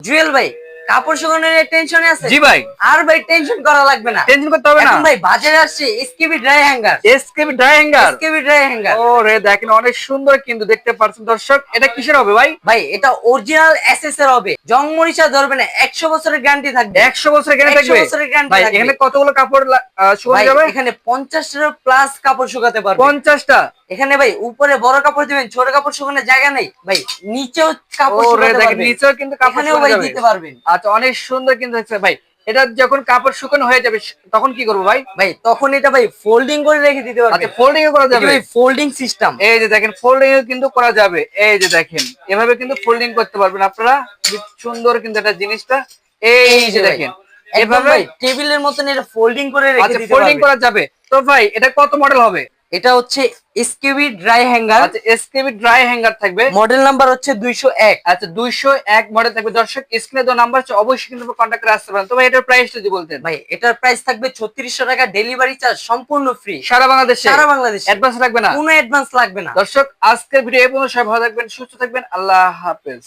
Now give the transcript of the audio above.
জুয়েল ভাই কাপড় শুকানোর টেনশনে আছে? জি ভাই। আর ভাই টেনশন করা লাগবে না। টেনশন করতে হবে না। ভাই বাজারে আসছে SKB dry hanger SKB dry hanger SKB dry hanger ও রে দেখেন অনেক সুন্দর কিন্তু দেখতে পাচ্ছেন দর্শক। এটা কিসের হবে ভাই? ভাই এটা অরিজিনাল এসএস এর হবে। জং মরিচা ধরবে না একশো বছরের গ্যারান্টি থাকবে। একশো বছর এখানে 100 থাকবে? বছরের guarantee ভাই এখানে কতগুলো কাপড় শুকানো যাবে? এখানে পঞ্চাশটার প্লাস কাপড় শুকাতে পারবে। পঞ্চাশটা? এখানে ভাই উপরে বড় কাপড় দিবেন ছোট কাপড় শুকানোর জায়গা নেই। ভাই নিচেও কাপড় শুকাতে দেখেন নিচেও কিন্তু কাপড় দিতে পারবেন। আচ্ছা অনেক সুন্দর কিন্তু ভাই। এটা যখন কাপড় শুকানো হয়ে যাবে তখন কি করব ভাই? ভাই তখন এটা ভাই ফোল্ডিং করে রেখে দিতে পারবে। আচ্ছা ফোল্ডিং করা যাবে। ভাই ফোল্ডিং সিস্টেম এই যে দেখেন ফোল্ডিং কিন্তু করা যাবে। এই যে দেখেন এভাবে কিন্তু ফোল্ডিং করতে পারবেন আপনারা। কি সুন্দর কিন্তু এটা জিনিসটা। এই যে দেখেন এভাবে টেবিলের মতন এটা ফোল্ডিং করে রেখে আচ্ছা দিতে ফোল্ডিং করা যাবে। তো ভাই এটা কত মডেল হবে? এটা হচ্ছে এসকেবি ড্রাই হ্যাঙ্গার আচ্ছা এসকেবি ড্রাই হ্যাঙ্গার থাকবে। মডেল নাম্বার হচ্ছে দুইশো এক। আচ্ছা দুইশো এক মডেল থাকবে। দর্শক স্ক্রিনে তো নাম্বার আছে অবশ্যই কিন্তু কন্ট্যাক্ট করে আসতে পারেন। তো ভাই এটার প্রাইসটা যদি বলতেন। ভাই এটার প্রাইস থাকবে ছত্রিশশো টাকা। ডেলিভারি চার্জ সম্পূর্ণ ফ্রি সারা বাংলাদেশে? সারা বাংলাদেশে। অ্যাডভান্স লাগবে না? কোনো অ্যাডভান্স লাগবে না। দর্শক আজকের ভিডিও এই পর্যন্ত সবাই ভালো থাকবেন সুস্থ থাকবেন। আল্লাহ হাফেজ।